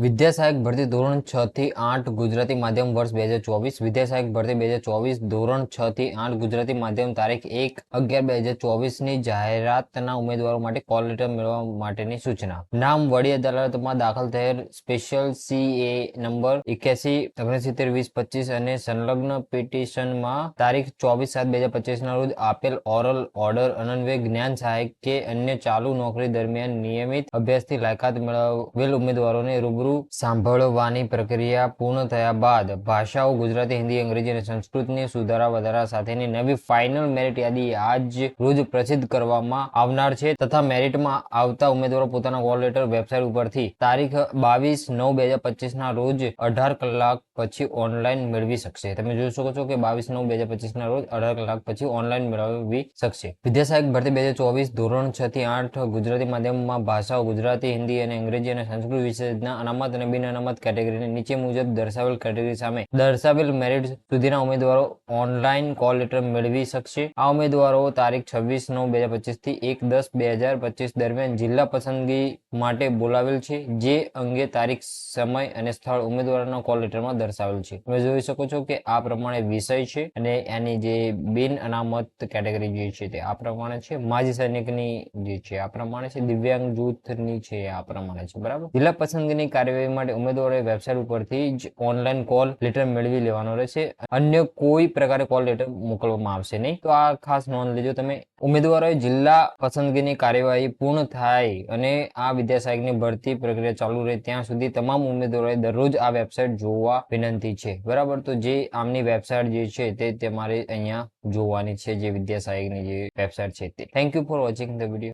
વિદ્યા સહાયક ભરતી ધોરણ છ થી આઠ ગુજરાતી માધ્યમ વર્ષ બે હજાર ચોવીસ વિદ્યા સહાયક ભરતી બે હજાર ચોવીસ ધોરણ છ થી આઠ ગુજરાતી માધ્યમ તારીખ એક અગિયાર બે હજાર ચોવીસની જાહેરાતના ઉમેદવારો માટે કોલ લેટર મેળવવા માટેની સૂચના. નામ વડી અદાલતમાં દાખલ થયેલ સ્પેશિયલ સી એ નંબર એક્યાસી, ઓગણસિત્તેર, વીસ, પચીસ અને સંલગ્ન પિટિશનમાં તારીખ ચોવીસ સાત બે હજાર પચીસના રોજ આપેલ ઓરલ ઓર્ડર અનન્વય જ્ઞાન સહાયક કે અન્ય ચાલુ નોકરી દરમિયાન નિયમિત અભ્યાસથી લાયકાત મેળવેલ ઉમેદવારોને રૂબરૂ સાંભળવાની પ્રક્રિયા પૂર્ણ થયા બાદ ભાષાઓ ગુજરાતી, હિન્દી, અંગ્રેજી અને સંસ્કૃતની સુધારા વધારા સાથેની નવી ફાઇનલ મેરિટ યાદી આજ રોજ પ્રસિદ્ધ કરવામાં આવનાર છે. તથા મેરિટમાં આવતા ઉમેદવારો પોતાના કોલ લેટર વેબસાઇટ ઉપરથી તારીખ બાવીસ નવ બે હજાર પચીસ ના રોજ અઢાર કલાક પછી ઓનલાઈન મેળવી શકશે. તમે જોઈ શકો છો કે બાવીસ નવ બે હજાર પચીસ ના રોજ અઢાર કલાક પછી ઓનલાઈન મેળવી શકશે. વિદ્યાસહાયક ભરતી બે હજાર ચોવીસ ધોરણ છ થી આઠ ગુજરાતી માધ્યમમાં ભાષાઓ ગુજરાતી, હિન્દી અને અંગ્રેજી અને સંસ્કૃત વિષયના અનામત અને બિન અનામત કેટેગરીને નીચે મુજબ દર્શાવેલ કેટેગરી સામે દર્શાવેલ મેરિટ સુધીના ઉમેદવારો ઓનલાઈન કોલ લેટર મેળવી શકશે. આ ઉમેદવારો તારીખ છવ્વીસ નવ બે હજાર પચીસથી એક દસ બે હજાર પચીસ દરમિયાન જિલ્લા પસંદગી માટે બોલાવેલ છે, જે અંગે તારીખ, સમય અને સ્થળ ઉમેદવારોના કોલ લેટરમાં દર્શાવેલ છે. તમે જોઈ શકો છો કે આ પ્રમાણે વિષય છે અને એની જે બિન અનામત કેટેગરી જે છે તે આ પ્રમાણે છે. માજી સૈનિકની જે છે આ પ્રમાણે છે. દિવ્યાંગ જૂથની છે આ પ્રમાણે છે. બરાબર? જિલ્લા પસંદગીની કાર્યવાહી માટે ઉમેદવારોએ વેબસાઇટ ઉપરથી જ ઓનલાઈન કોલ લેટર મેળવી લેવાનો રહેશે. અન્ય કોઈ પ્રકારે કોલ લેટર મોકલવામાં આવશે નહીં. તો આ ખાસ નોંધ લેજો તમે. ઉમેદવારોએ જિલ્લા પસંદગીની કાર્યવાહી પૂર્ણ થાય અને આ વિદ્યાસહાયકની ભરતી પ્રક્રિયા ચાલુ રહે ત્યાં સુધી તમામ ઉમેદવારોએ દરરોજ આ વેબસાઇટ જોવા વિનંતી છે. બરાબર? તો જે આમની વેબસાઇટ જે છે તે તમારે અહીંયા જોવાની છે, જે વિદ્યાસહાયકની જે વેબસાઇટ છે તે. Thank you for watching the video